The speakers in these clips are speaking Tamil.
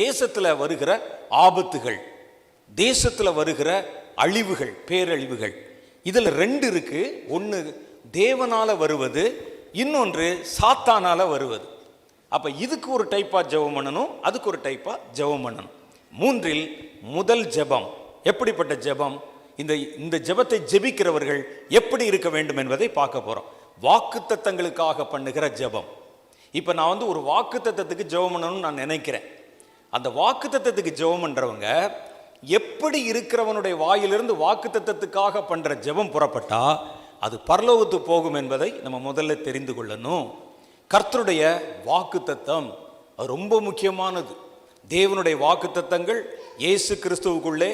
தேசத்தில் வருகிற ஆபத்துகள் தேசத்தில் வருகிற அழிவுகள் பேரழிவுகள் இதில் ரெண்டு இருக்கு. ஒன்று தேவனால் வருவது இன்னொன்று சாத்தானால் வருவது. அப்போ இதுக்கு ஒரு டைப்பாக ஜெபம் பண்ணணும் அதுக்கு ஒரு டைப்பாக ஜெபம் பண்ணணும். மூன்றில் முதல் ஜெபம். எப்படிப்பட்ட ஜெபம்? இந்த இந்த ஜெபத்தை ஜெபிக்கிறவர்கள் எப்படி இருக்க வேண்டும் என்பதை பார்க்க போறோம். வாக்குத்தத்தங்களுக்காக பண்ணுகிற ஜெபம். இப்போ நான் வந்து ஒரு வாக்குத்தத்தத்துக்கு ஜெபம் பண்ணணும்னு நான் நினைக்கிறேன். அந்த வாக்குத்தத்தத்துக்கு ஜெபம் பண்ணுறவங்க எப்படி இருக்கிறவனுடைய வாயிலிருந்து வாக்குத்தத்தத்துக்காக பண்ணுற ஜெபம் புறப்பட்டா அது பரலோகத்து போகும் என்பதை நம்ம முதல்ல தெரிந்து கொள்ளணும். கர்த்தருடைய வாக்குத்தத்தம் அது ரொம்ப முக்கியமானது. தேவனுடைய வாக்குத்தத்தங்கள் இயேசு கிறிஸ்துவுக்குள்ளே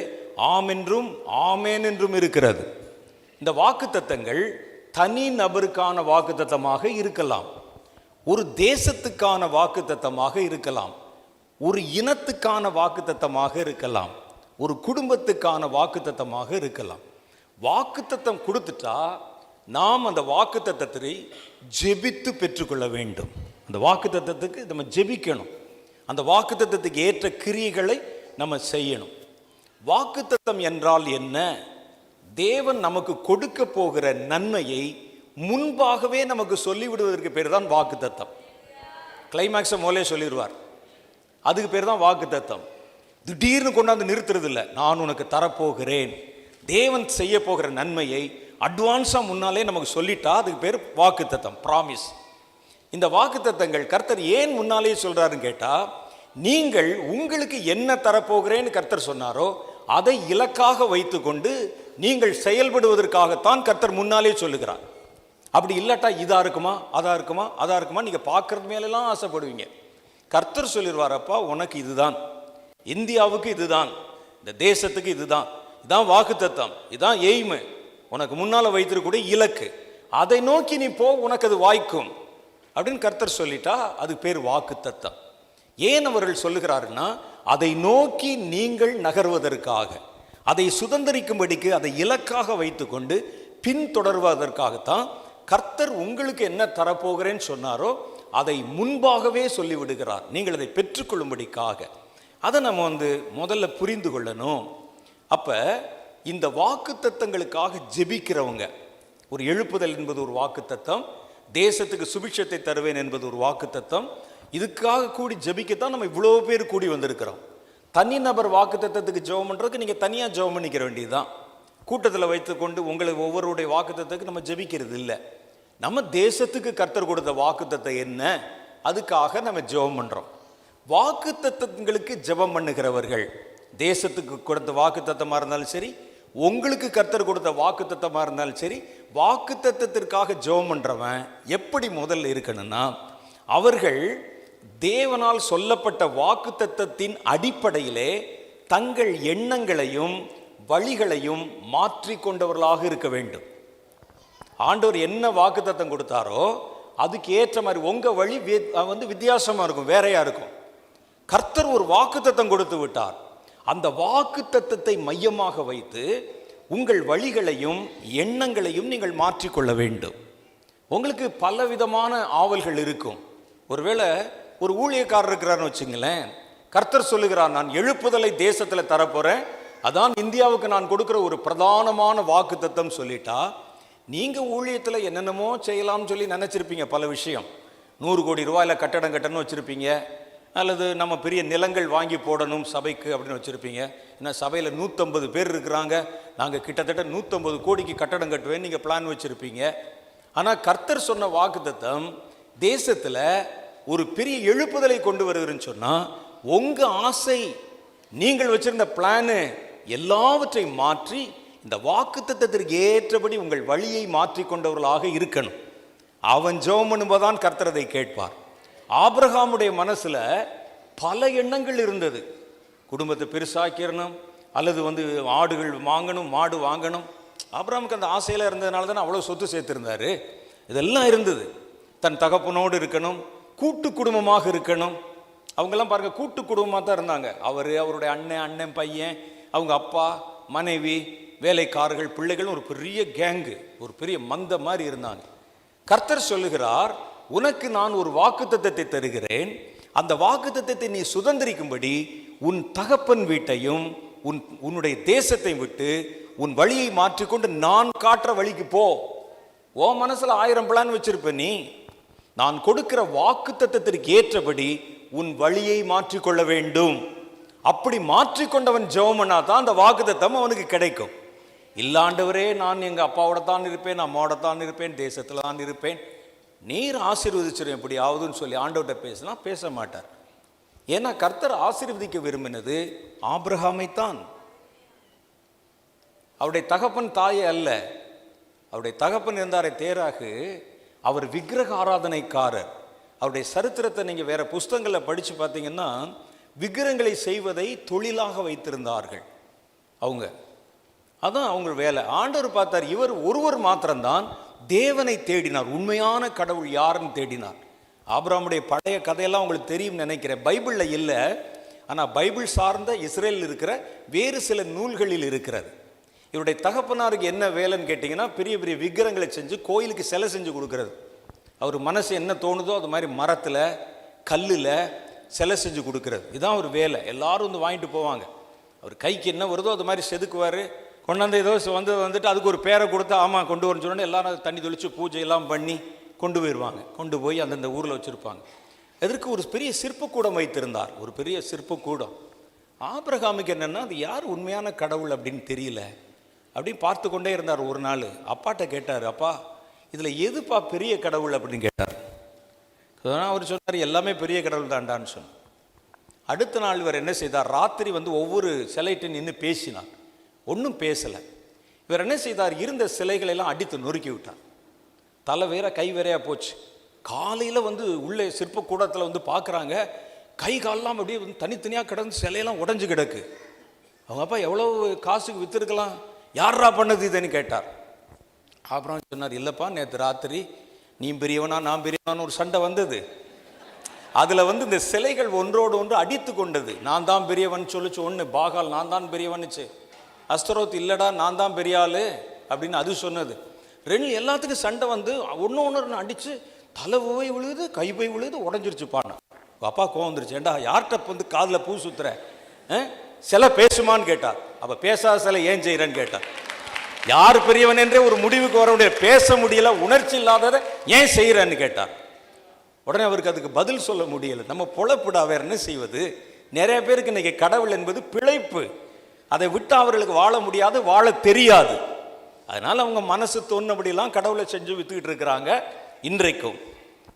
ஆம் என்றும் ஆமேன் என்றும் இருக்கிறது. இந்த வாக்குத்தத்தங்கள் தனி நபருக்கான வாக்குத்தத்தமாக இருக்கலாம். ஒரு தேசத்துக்கான வாக்குத்தத்தமாக இருக்கலாம். ஒரு இனத்துக்கான வாக்குத்தத்தமாக இருக்கலாம். ஒரு குடும்பத்துக்கான வாக்குத்தத்தமாக இருக்கலாம். வாக்குத்தத்தம் கொடுத்துட்டா நாம் அந்த வாக்குத்தத்தத்தை ஜெபித்து பெற்றுக்கொள்ள வேண்டும். அந்த வாக்குத்தத்தத்துக்கு நம்ம ஜெபிக்கணும். அந்த வாக்குத்தத்தத்துக்கு ஏற்ற கிரியைகளை நம்ம செய்யணும். வாக்குத்தத்தம் என்றால் என்ன? தேவன் நமக்கு கொடுக்க போகிற நன்மையை முன்பாகவே நமக்கு சொல்லிவிடுவதற்கு பேர் தான் வாக்குத்தத்தம். கிளைமேக்ஸை முதலே சொல்லிடுவார் அதுக்கு பேர் தான் வாக்குத்தத்தம். திடீர்னு கொண்டாந்து நிறுத்துறது இல்லை நான் உனக்கு தரப்போகிறேன். தேவன் செய்ய போகிற நன்மையை அட்வான்ஸாக முன்னாலே நமக்கு சொல்லிட்டா அதுக்கு பேர் வாக்குத்தத்தம் ப்ராமிஸ் இந்த வாக்குத்தத்தங்கள் கர்த்தர் ஏன் முன்னாலே சொல்கிறாருன்னு கேட்டால் நீங்கள் உங்களுக்கு என்ன தரப்போகிறேன்னு கர்த்தர் சொன்னாரோ அதை இலக்காக வைத்துக்கொண்டு நீங்கள் செயல்படுவதற்காகத்தான் கர்த்தர் முன்னாலே சொல்லுகிறார். அப்படி இல்லாட்டா இதாக இருக்குமா அதா இருக்குமா அதா இருக்குமா நீங்கள் பார்க்கறது மேலெல்லாம் ஆசைப்படுவீங்க. கர்த்தர் சொல்லிடுவாரப்பா உனக்கு இதுதான். இந்தியாவுக்கு இதுதான். இந்த தேசத்துக்கு இதுதான். இதான் வாக்குத்தத்தம். இதான் எய்மு. உனக்கு முன்னால் வைத்திருக்கக்கூடிய இலக்கு. அதை நோக்கி நீ போ உனக்கு அது வாய்க்கும். அப்படின்னு கர்த்தர் சொல்லிட்டா அது பேர் வாக்குத்தத்தம். ஏன் அவர்கள் சொல்லுகிறாருன்னா அதை நோக்கி நீங்கள் நகர்வதற்காக. அதை சுதந்திரிக்கும்படிக்கு அதை இலக்காக வைத்துக்கொண்டு பின்தொடர்வதற்காகத்தான் கர்த்தர் உங்களுக்கு என்ன தரப்போகிறேன்னு சொன்னாரோ அதை முன்பாகவே சொல்லிவிடுகிறார். நீங்கள் அதை பெற்றுக்கொள்ளும்படிக்காக. அதை நம்ம வந்து முதல்ல புரிந்து கொள்ளணும். அப்போ இந்த வாக்குத்தத்தங்களுக்காக ஜெபிக்கிறவங்க ஒரு எழுப்புதல் என்பது ஒரு வாக்குத்தத்தம் தேசத்துக்கு சுபிட்சத்தை தருவேன் என்பது ஒரு வாக்குத்தத்தம் இதுக்காக கூடி ஜெபிக்கத்தான் நம்ம இவ்வளோ பேர் கூடி வந்திருக்கிறோம். தனிநபர் வாக்குத்தத்தத்துக்கு ஜெபம் பண்ணுறதுக்கு நீங்கள் தனியாக ஜெபம் பண்ணிக்கிற வேண்டியதுதான். கூட்டத்தில் வைத்துக்கொண்டு உங்களை ஒவ்வொருடைய வாக்குத்தத்துக்கு நம்ம ஜெபிக்கிறது இல்லை நம்ம தேசத்துக்கு கர்த்தர் கொடுத்த வாக்குத்தத்தை என்ன? அதுக்காக நம்ம ஜெபம் பண்ணுறோம் வாக்குத்தத்தங்களுக்கு ஜெபம் பண்ணுகிறவர்கள் தேசத்துக்கு கொடுத்த வாக்குத்தத்தமாக இருந்தாலும் சரி உங்களுக்கு கர்த்தர் கொடுத்த வாக்குத்தத்தமாக இருந்தாலும் சரி வாக்குத்தத்திற்காக ஜெபம் பண்ணுறவன் எப்படி முதல்ல இருக்கணும்னா அவர்கள் தேவனால் சொல்லப்பட்ட வாக்குத்தத்தத்தின் அடிப்படையிலே தங்கள் எண்ணங்களையும் வழிகளையும் மாற்றிக்கொண்டவர்களாக இருக்க வேண்டும். ஆண்டவர் என்ன வாக்குத்தத்தம் கொடுத்தாரோ அதுக்கு ஏற்ற மாதிரி உங்கள் வழி வந்து வித்தியாசமாக இருக்கும் வேறையாக இருக்கும். கர்த்தர் ஒரு வாக்குத்தத்தம் கொடுத்து விட்டார். அந்த வாக்குத்தத்தத்தை மையமாக வைத்து உங்கள் வழிகளையும் எண்ணங்களையும் நீங்கள் மாற்றிக்கொள்ள வேண்டும். உங்களுக்கு பலவிதமான ஆவல்கள் இருக்கும். ஒருவேளை ஒரு ஊழியக்காரர் இருக்கிறாருன்னு வச்சுங்களேன் கர்த்தர் சொல்லுகிறார் நான் எழுப்புதலை தேசத்தில் தரப்போகிறேன் அதான் இந்தியாவுக்கு நான் கொடுக்குற ஒரு பிரதானமான வாக்குத்தத்தம் சொல்லிட்டா நீங்கள் ஊழியத்தில் என்னென்னமோ செய்யலாம்னு சொல்லி நினச்சிருப்பீங்க பல விஷயம். நூறு கோடி ரூபாயில கட்டடம் கட்டணும்னு வச்சுருப்பீங்க அல்லது நம்ம பெரிய நிலங்கள் வாங்கி போடணும் சபைக்கு அப்படின்னு வச்சுருப்பீங்க. ஏன்னா சபையில் நூற்றம்பது பேர் இருக்கிறாங்க. நாங்கள் கிட்டத்தட்ட நூற்றம்பது கோடிக்கு கட்டடம் கட்டுவேன் நீங்கள் பிளான் வச்சுருப்பீங்க. ஆனால் கர்த்தர் சொன்ன வாக்குத்தத்தம் தேசத்தில் ஒரு பெரிய எழுப்புதலை கொண்டு வருகிறேன்னு சொன்னால் உங்கள் ஆசை நீங்கள் வச்சுருந்த பிளானு எல்லாவற்றையும் மாற்றி இந்த வாக்குத்தத்தத்திற்கு ஏற்றபடி உங்கள் வழியை மாற்றிக்கொண்டவர்களாக இருக்கணும். அவன் ஜெபம் பண்ணும்போதுதான் கர்த்தரதை கேட்பார். ஆபிரகாமுடைய மனசில் பல எண்ணங்கள் இருந்தது. குடும்பத்தை பெருசாக்கிடணும் அல்லது வந்து ஆடுகள் வாங்கணும் மாடு வாங்கணும். ஆபிரகாமுக்கு அந்த ஆசையில் இருந்ததுனால தானே அவ்வளோ சொத்து சேர்த்துருந்தாரு. இதெல்லாம் இருந்தது. தன் தகப்பனோடு இருக்கணும் கூட்டு குடும்பமாக இருக்கணும். அவங்கெல்லாம் பாருங்க கூட்டு குடும்பமாக தான் இருந்தாங்க. அவர் அவருடைய அண்ணன் அண்ணன் பையன் அவங்க அப்பா மனைவி வேலைக்காரர்கள் பிள்ளைகள் ஒரு பெரிய கேங்கு ஒரு பெரிய மந்த மாதிரி இருந்தாங்க. கர்த்தர் சொல்லுகிறார் உனக்கு நான் ஒரு வாக்குத்தத்தத்தை தருகிறேன். அந்த வாக்குத்தத்தத்தை நீ சுதந்திரிக்கும்படி உன் தகப்பன் வீட்டையும் உன் உன்னுடைய தேசத்தை விட்டு உன் வழியை மாற்றிக்கொண்டு நான் காட்டுற வழிக்கு போ. ஓ மனசில் ஆயிரம் பிளான் வச்சிருப்ப நீ. நான் கொடுக்கிற வாக்குத்தத்தத்திற்கு ஏற்றபடி உன் வழியை மாற்றிக்கொள்ள வேண்டும். அப்படி மாற்றிக்கொண்டவன் ஜெபம்னா தான் அந்த வாக்குத்தத்தம் அவனுக்கு கிடைக்கும். இல்லாண்டவரே நான் எங்கள் அப்பாவோட தான் இருப்பேன் அம்மாவோட தான் இருப்பேன் தேசத்தில் தான் இருப்பேன். நீர் ஆசீர்வதிச்சிடும் எப்படி ஆகுதுன்னு சொல்லி ஆண்டவர்கிட்ட பேசினா பேச மாட்டார். ஏன்னா கர்த்தர் ஆசீர்வதிக்க விரும்பினது ஆப்ரஹாமைத்தான் அவருடைய தகப்பன் தாயே அல்ல. அவருடைய தகப்பன் இருந்தாரே தேராகு. அவர் விக்கிரக ஆராதனைக்காரர். அவருடைய சரித்திரத்தை நீங்கள் வேறு புஸ்தகங்களில் படித்து பார்த்தீங்கன்னா விக்கிரகங்களை செய்வதை தொழிலாக வைத்திருந்தார்கள். அவங்க. அதான் அவங்க வேலை. ஆண்டவர் பார்த்தார் இவர் ஒருவர் மாத்திரம்தான் தேவனை தேடினார். உண்மையான கடவுள் யாருன்னு தேடினார். ஆபிரகாமுடைய பழைய கதையெல்லாம் உங்களுக்கு தெரியும் நினைக்கிறேன். பைபிளில் இல்லை. ஆனால் பைபிள் சார்ந்த இஸ்ரேலில் இருக்கிற வேறு சில நூல்களில் இருக்கிறது. இவருடைய தகப்பனாருக்கு என்ன வேலைன்னு கேட்டிங்கன்னா பெரிய பெரிய விக்கிரங்களை செஞ்சு கோயிலுக்கு சிலை செஞ்சு கொடுக்கறது. அவர் மனசு என்ன தோணுதோ அது மாதிரி மரத்தில் கல்லில் சிலை செஞ்சு கொடுக்கறது. இதுதான் ஒரு வேலை. எல்லாரும் வந்து வாங்கிட்டு போவாங்க. அவர் கைக்கு என்ன வருதோ அது மாதிரி செதுக்குவார். கொண்டாந்து ஏதோ வந்து வந்துட்டு அதுக்கு ஒரு பேரை கொடுத்தா ஆமாம் கொண்டு வரணும்னு சொன்னோன்னே எல்லாரும் தண்ணி தெளித்து பூஜை எல்லாம் பண்ணி கொண்டு போயிடுவாங்க கொண்டு போய் அந்தந்த ஊரில் வச்சுருப்பாங்க. எதற்கு ஒரு பெரிய சிற்பக்கூடம் வைத்திருந்தார். ஒரு பெரிய சிற்பக்கூடம் ஆபிரகாமுக்கு என்னென்னா அது யார் உண்மையான கடவுள் அப்படின்னு தெரியல. அப்படின்னு பார்த்து கொண்டே இருந்தார் ஒரு நாள். அப்பாட்ட கேட்டார் அப்பா இதில் எதுப்பா பெரிய கடவுள்? அப்படின்னு கேட்டார். ஆனா அவர் சொன்னார் எல்லாமே பெரிய கடவுள் தான்டான்னு சொன்னார். அடுத்த நாள் இவர் என்ன செய்தார்? ராத்திரி வந்து ஒவ்வொரு சிலைட்டு நின்று பேசினார். ஒன்றும் பேசலை. இவர் என்ன செய்தார்? இருந்த சிலைகளெல்லாம் அடித்து நொறுக்கி விட்டார். தலை வேற கை வேறையாக போச்சு. காலையில் வந்து உள்ளே சிற்பக்கூடத்தில் வந்து பார்க்குறாங்க கை காலெலாம் அப்படியே வந்து தனித்தனியாக கிடந்து சிலையெல்லாம் உடஞ்சி கிடக்கு. அவங்க அப்பா எவ்வளோ காசுக்கு விற்றுருக்கலாம் யாரா பண்ணது இதுன்னு கேட்டார். அப்புறம் சொன்னார் இல்லைப்பா நேற்று ராத்திரி நீ பெரியவனா நான் பெரியவனான்னு ஒரு சண்டை வந்தது. அதில் வந்து இந்த சிலைகள் ஒன்றோடு ஒன்று அடித்து கொண்டது. நான் தான் பெரியவன் சொல்லிச்சு ஒன்று பாகால் நான் தான் பெரியவனுச்சு அஸ்தரோத் இல்லைடா நான் தான் பெரிய ஆளு அப்படின்னு அது சொன்னது. ரெண்டு எல்லாத்துக்கும் சண்டை வந்து ஒன்று ஒன்று அடித்து தலை போய் விழுகுது கை போய் விழுது உடஞ்சிருச்சு பானை அப்பா கோவம் வந்துருச்சு. ஏண்டா யார்கிட்ட வந்து காதில் பூ சுத்துற? ஆ? சிலை பேசுமான்னு கேட்டார் அப்போ பேசாத சிலை ஏன் செய்கிறேன்னு கேட்டார் யார் பெரியவன் என்றே ஒரு முடிவுக்கு வர முடியாது பேச முடியல உணர்ச்சி இல்லாததை ஏன் செய்கிறேன்னு கேட்டார் உடனே அவருக்கு அதுக்கு பதில் சொல்ல முடியலை. நம்ம பொழப்புடா வேறு என்ன செய்வது? நிறைய பேருக்கு இன்றைக்கி கடவுள் என்பது பிழைப்பு. அதை விட்டு அவர்களுக்கு வாழ முடியாது வாழ தெரியாது. அதனால் அவங்க மனசு தோணுபடியெல்லாம் கடவுளை செஞ்சு விற்றுக்கிட்டு இருக்கிறாங்க இன்றைக்கும்.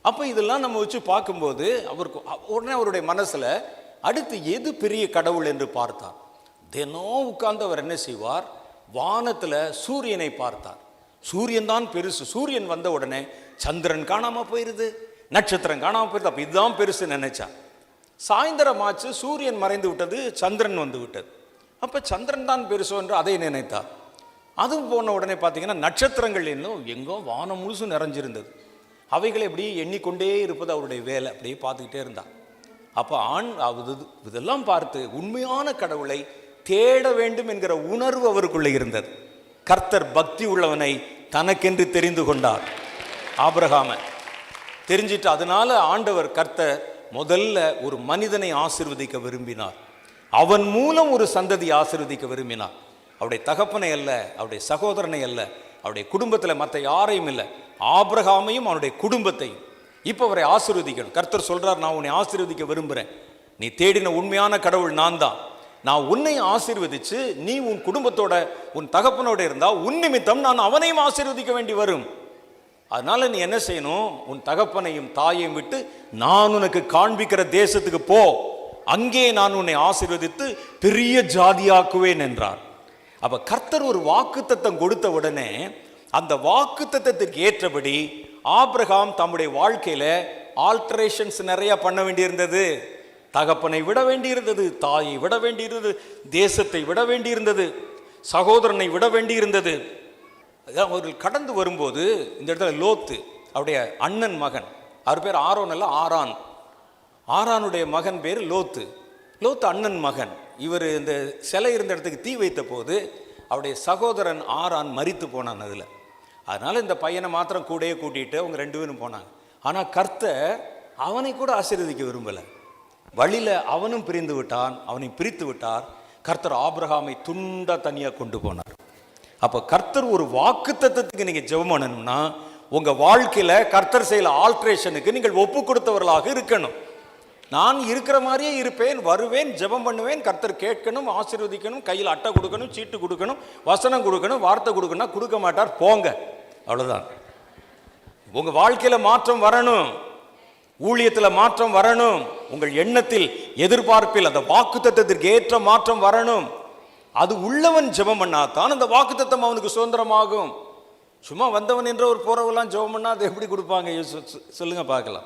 அப்போ இதெல்லாம் நம்ம வச்சு பார்க்கும்போது அவருக்கு உடனே அவருடைய மனசில் அடுத்து எது பெரிய கடவுள் என்று பார்த்தார்? தினம் உட்கார்ந்து அவர் என்ன செய்வார்? வானத்தில் சூரியனை பார்த்தார். சூரியன் தான் பெருசு. சூரியன் வந்த உடனே சந்திரன் காணாமல் போயிடுது நட்சத்திரம் காணாமல் போயிருது. அப்போ இதுதான் பெருசு நினைச்சா சாயந்தரம் ஆச்சு சூரியன் மறைந்து விட்டது சந்திரன் வந்து விட்டது. அப்போ சந்திரன் தான் பெருசு என்று அதை நினைத்தார். அதுவும் போன உடனே பார்த்தீங்கன்னா நட்சத்திரங்கள் இன்னும் எங்கோ வானம் முழுசும் நிறைஞ்சிருந்தது. அவைகளை அப்படியே எண்ணிக்கொண்டே இருப்பது அவருடைய வேலை. அப்படியே பார்த்துக்கிட்டே இருந்தார். அப்போ ஆண் அது இதெல்லாம் பார்த்து உண்மையான கடவுளை தேட வேண்டும் என்கிற உணர்வு அவருக்குள்ளே இருந்தது. கர்த்தர் பக்தி உள்ளவனை தனக்கென்று தெரிந்து கொண்டார். ஆபிரகாம தெரிஞ்சிட்டு அதனால ஆண்டவர் கர்த்தர் முதல்ல ஒரு மனிதனை ஆசிர்வதிக்க விரும்பினார். அவன் மூலம் ஒரு சந்ததி ஆசிர்வதிக்க விரும்பினான். அவருடைய தகப்பனை அல்ல அவருடைய சகோதரனை அல்ல அவருடைய குடும்பத்தில் மற்ற யாரையும் இல்லை. ஆபிரகாமையும் அவனுடைய குடும்பத்தையும் இப்போ அவரை ஆசிர்வதிக்கணும். கர்த்தர் சொல்கிறார் நான் உன்னை ஆசிர்வதிக்க விரும்புகிறேன் நீ தேடின உண்மையான கடவுள் நான் தான். நான் உன்னை ஆசீர்வதிச்சு நீ உன் குடும்பத்தோட உன் தகப்பனோட இருந்தால் உன் நிமித்தம் நான் அவனையும் ஆசீர்வதிக்க வேண்டி வரும். அதனால நீ என்ன செய்யணும்? உன் தகப்பனையும் தாயையும் விட்டு நான் உனக்கு காண்பிக்கிற தேசத்துக்கு போ. அங்கே நான் உன்னை ஆசீர்வதித்து பெரிய ஜாதியாக்குவேன் என்றார். அப்ப கர்த்தர் ஒரு வாக்குத்தத்தம் கொடுத்த உடனே அந்த வாக்குத்தத்தத்திற்கு ஏற்றபடி ஆப்ரஹாம் தம்முடைய வாழ்க்கையில ஆல்டரேஷன்ஸ் நிறைய பண்ண வேண்டியிருந்தது. தகப்பனை விட வேண்டியிருந்தது தாயை விட வேண்டியிருந்தது தேசத்தை விட வேண்டியிருந்தது சகோதரனை விட வேண்டியிருந்தது. அவர்கள் கடந்து வரும்போது இந்த இடத்துல லோத்து அவருடைய அண்ணன் மகன் அவர் பேர் ஆரோன் அல்ல ஆரான். ஆரானுடைய மகன் பேர் லோத்து. லோத்து அண்ணன் மகன். இவர் இந்த சிலை இருந்த இடத்துக்கு தீ வைத்த போது அவருடைய சகோதரன் ஆரான் மறித்து போனான் அதில். அதனால் இந்த பையனை மாத்திரம் கூடயே கூட்டிகிட்டு அவங்க ரெண்டு பேரும் போனாங்க. ஆனால் கர்த்தர் அவனை கூட ஆசீர்வதிக்க விரும்பலை. வழியில் அவனும் பிரிந்து விட்டான் அவனை பிரித்து விட்டார். கர்த்தர் ஆபிரகாமை துண்டா தனியாக கொண்டு போனார். அப்போ கர்த்தர் ஒரு வாக்கு தத்துவத்துக்கு நீங்கள் ஜெபம் பண்ணணும்னா உங்கள் வாழ்க்கையில் கர்த்தர் செயல் ஆல்ட்ரேஷனுக்கு நீங்கள் ஒப்பு கொடுத்தவர்களாக இருக்கணும். நான் இருக்கிற மாதிரியே இருப்பேன் வருவேன் ஜெபம் பண்ணுவேன் கர்த்தர் கேட்கணும் ஆசீர்வதிக்கணும் கையில் அட்டை கொடுக்கணும் சீட்டு கொடுக்கணும் வசனம் கொடுக்கணும் வார்த்தை கொடுக்கணும் கொடுக்க மாட்டார் போங்க. அவ்வளோதான் உங்கள் வாழ்க்கையில் மாற்றம் வரணும். ஊழியத்தில் மாற்றம் வரணும். உங்கள் எண்ணத்தில் எதிர்பார்ப்பில் அந்த வாக்குத்தத்திற்கு ஏற்ற மாற்றம் வரணும். அது உள்ளவன் ஜெபம் பண்ணாதான் அந்த வாக்குத்தத்தம் அவனுக்கு சுதந்திரமாகும். சும்மா வந்தவன் என்ற ஒரு போறவெல்லாம் ஜெபம் பண்ணால் அதை எப்படி கொடுப்பாங்க? யோசி- சொல்லுங்க பார்க்கலாம்.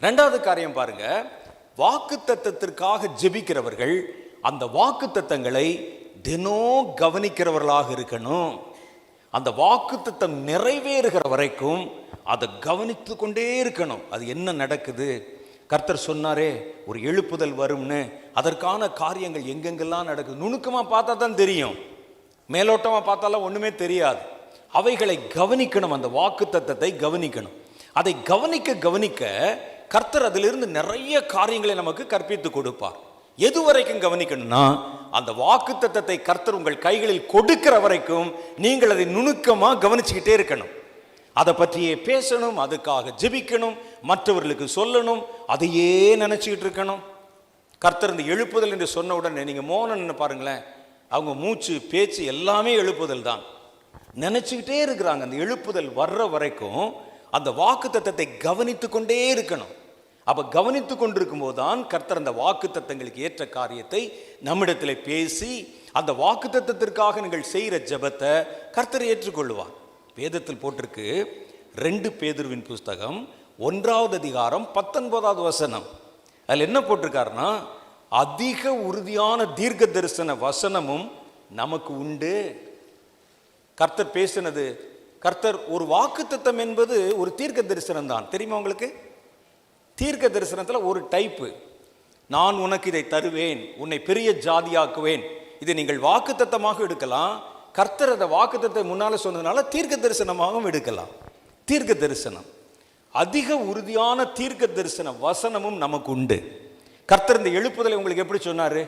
ரெண்டாவது காரியம் பாருங்கள் வாக்கு வாக்குத்தத்தத்திற்காக ஜெபிக்கிறவர்கள் அந்த வாக்குத்தத்தங்களை தினம் கவனிக்கிறவர்களாக இருக்கணும். அந்த வாக்குத்தத்தம் நிறைவேறுகிற வரைக்கும் அதை கவனித்து கொண்டே இருக்கணும். அது என்ன நடக்குது? கர்த்தர் சொன்னாரே ஒரு எழுப்புதல் வரும்னு. அதற்கான காரியங்கள் எங்கெங்கெல்லாம் நடக்குது? நுணுக்கமாக பார்த்தா தான் தெரியும். மேலோட்டமாக பார்த்தாலாம் ஒன்றுமே தெரியாது. அவைகளை கவனிக்கணும். அந்த வாக்குத்தத்தத்தை கவனிக்கணும். அதை கவனிக்க கவனிக்க கர்த்தர் அதிலிருந்து நிறைய காரியங்களை நமக்கு கற்பித்து கொடுப்பார். எது வரைக்கும் கவனிக்கணும்னா அந்த வாக்குத்தத்தத்தை கர்த்தர் உங்கள் கைகளில் கொடுக்கிற வரைக்கும் நீங்கள் அதை நுணுக்கமாக கவனிச்சுக்கிட்டே இருக்கணும். அதை பற்றியே பேசணும் அதுக்காக ஜெபிக்கணும் மற்றவர்களுக்கு சொல்லணும் அதையே நினச்சிக்கிட்டு இருக்கணும். கர்த்தர் இந்த எழுப்புதல் என்று சொன்ன உடனே மோனம் மோனன்னு பாருங்களேன் அவங்க மூச்சு பேச்சு எல்லாமே எழுப்புதல் தான். நினச்சிக்கிட்டே இருக்கிறாங்க. அந்த எழுப்புதல் வர்ற வரைக்கும் அந்த வாக்கு தத்தத்தை கவனித்து கொண்டே இருக்கணும். அப்ப கவனித்து கொண்டிருக்கும் போதுதான் கர்த்தர் அந்த வாக்கு தத்தங்களுக்கு ஏற்ற காரியத்தை நம்மிடத்தில் பேசி அந்த வாக்கு தத்தத்திற்காக நீங்கள் செய்கிற ஜெபத்தை கர்த்தர் ஏற்றுக்கொள்வார் வேதத்தில் போட்டிருக்கு ரெண்டு பேதுருவின் புஸ்தகம் ஒன்றாவது அதிகாரம் பத்தொன்பதாவது வசனம். அதில் என்ன போட்டிருக்காருன்னா அதிக உறுதியான தீர்க்க தரிசன வசனமும் நமக்கு உண்டு. கர்த்தர் பேசினது கர்த்தர் ஒரு வாக்குத்தத்தம் என்பது ஒரு தீர்க்க தரிசனம் தான் தெரியுமா உங்களுக்கு? தீர்க்க தரிசனத்தில் ஒரு டைப்பு. நான் உனக்கு இதை தருவேன் உன்னை பெரிய ஜாதியாக்குவேன். இதை நீங்கள் வாக்குத்தத்தமாக எடுக்கலாம். கர்த்தர் அந்த வாக்குத்தத்தை முன்னால் சொன்னதுனால தீர்க்க தரிசனமாகவும் எடுக்கலாம். தீர்க்க தரிசனம். அதிக உறுதியான தீர்க்க தரிசன வசனமும் நமக்கு உண்டு. கர்த்தர் இந்த எழுப்புதலை உங்களுக்கு எப்படி சொன்னார்?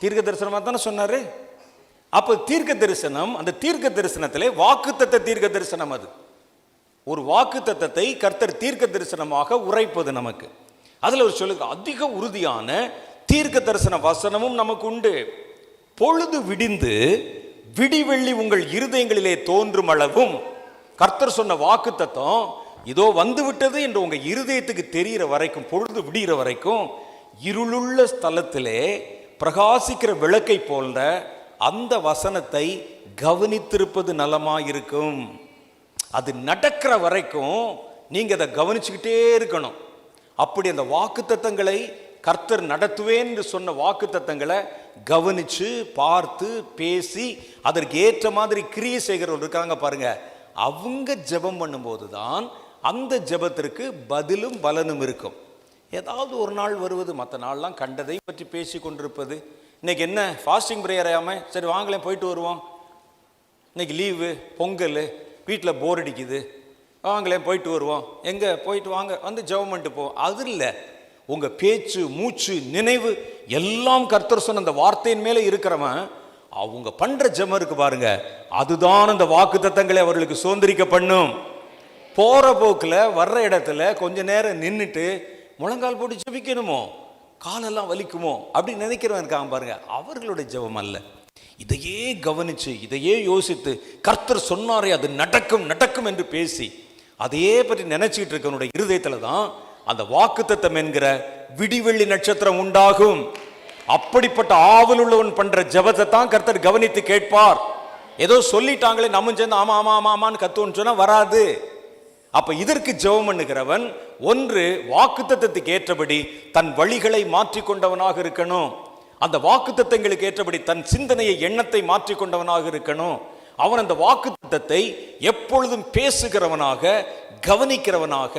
தீர்க்க தரிசனமாக தானே சொன்னார்? அப்போ தீர்க்க தரிசனம் அந்த தீர்க்க தரிசனத்திலே வாக்குத்தத்த தீர்க்க தரிசனம் அது. ஒரு வாக்கு தத்தத்தை கர்த்தர் தீர்க்க தரிசனமாக உரைப்பது நமக்கு. அதில் ஒரு சொல்லுங்க அதிக உறுதியான தீர்க்க தரிசன வசனமும் நமக்கு உண்டு. பொழுது விடிந்து விடிவெள்ளி உங்கள் இருதயங்களிலே தோன்றும் அளவும். கர்த்தர் சொன்ன வாக்கு தத்தம் இதோ வந்து விட்டது என்று உங்கள் இருதயத்துக்கு தெரிகிற வரைக்கும் பொழுது விடுகிற வரைக்கும் இருளுள்ள ஸ்தலத்திலே பிரகாசிக்கிற விளக்கை போன்ற அந்த வசனத்தை கவனித்திருப்பது நலமாயிருக்கும். அது நடக்கிற வரைக்கும் நீங்கள் அதை கவனிச்சுக்கிட்டே இருக்கணும். அப்படி அந்த வாக்குத்தத்தங்களை கர்த்தர் நடத்துவேன் என்று சொன்ன வாக்குத்தத்தங்களை கவனித்து பார்த்து பேசி அதற்கு ஏற்ற மாதிரி கிரியை செய்கிறவர்கள் இருக்காங்க பாருங்க. அவங்க ஜெபம் பண்ணும்போது தான் அந்த ஜெபத்திற்கு பதிலும் பலனும் இருக்கும். ஏதாவது ஒரு நாள் வருவது மற்ற நாள்லாம் கண்டதை பற்றி பேசி கொண்டிருப்பது. இன்றைக்கி என்ன? ஃபாஸ்டிங் ப்ரேயர் ஆகாம சரி வாங்களேன் போயிட்டு வருவோம். இன்றைக்கி லீவு பொங்கல். வீட்டில் போர் அடிக்குது. வாங்களேன் போயிட்டு வருவோம். எங்கே? போயிட்டு வாங்க. வந்து ஜெபம் பண்ணிட்டு போவோம். அது இல்லை. உங்கள் பேச்சு மூச்சு நினைவு எல்லாம் கர்த்தர் சொன்ன அந்த வார்த்தையின் மேலே இருக்கிறவன் அவங்க பண்ணுற ஜெபம் இருக்கு பாருங்க. அதுதான் அந்த வாக்கு தத்தங்களை அவர்களுக்கு சுதந்திரிக்க பண்ணும். போகிற போக்கில் வர்ற இடத்துல கொஞ்ச நேரம் நின்றுட்டு முழங்கால் போட்டு ஜெபிக்கணுமோ? காலெல்லாம் வலிக்குமோ? அப்படின்னு நினைக்கிறவன் இருக்காங்க பாருங்க. அவர்களுடைய ஜெபம் அல்ல. இதையே கவனிச்சு இதையே யோசித்து கர்த்தர் சொன்னாரே அது நடக்கும் நடக்கும் என்று பேசி அதையே பற்றி நினைச்சிட்டு இருக்கவனுடைய இருதயத்துல தான் அந்த வாக்குத்தத்தம் என்கிற விடிவெள்ளி நட்சத்திரம் உண்டாகும். அப்படிப்பட்ட ஆவல் உள்ளவன் பண்ற ஜெபத்தை தான் கர்த்தர் கவனித்து கேட்பார். ஏதோ சொல்லிட்டாங்களே நம்ம சேர்ந்து ஆமா ஆமா ஆமா ஆமான்னு கத்துவோன்னு சொன்னா வராது. அப்ப இதற்கு ஜெபம் பண்ணுகிறவன் ஒன்று வாக்குத்தத்தத்துக்கு ஏற்றபடி தன் வழிகளை மாற்றிக்கொண்டவனாக இருக்கணும். அந்த வாக்குத்தத்தங்களுக்கு ஏற்றபடி தன் சிந்தனையை எண்ணத்தை மாற்றிக்கொண்டவனாக இருக்கணும். அவன் அந்த வாக்குத்தத்தத்தை எப்பொழுதும் பேசுகிறவனாக கவனிக்கிறவனாக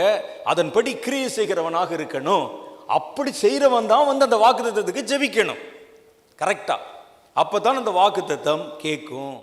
அதன்படி கிரியை செய்கிறவனாக இருக்கணும். அப்படி செய்கிறவன் தான் வந்து அந்த வாக்குத்தத்தத்துக்கு ஜெபிக்கணும். கரெக்டாக அப்போ தான் அந்த வாக்குத்தத்தம் கேட்கும்.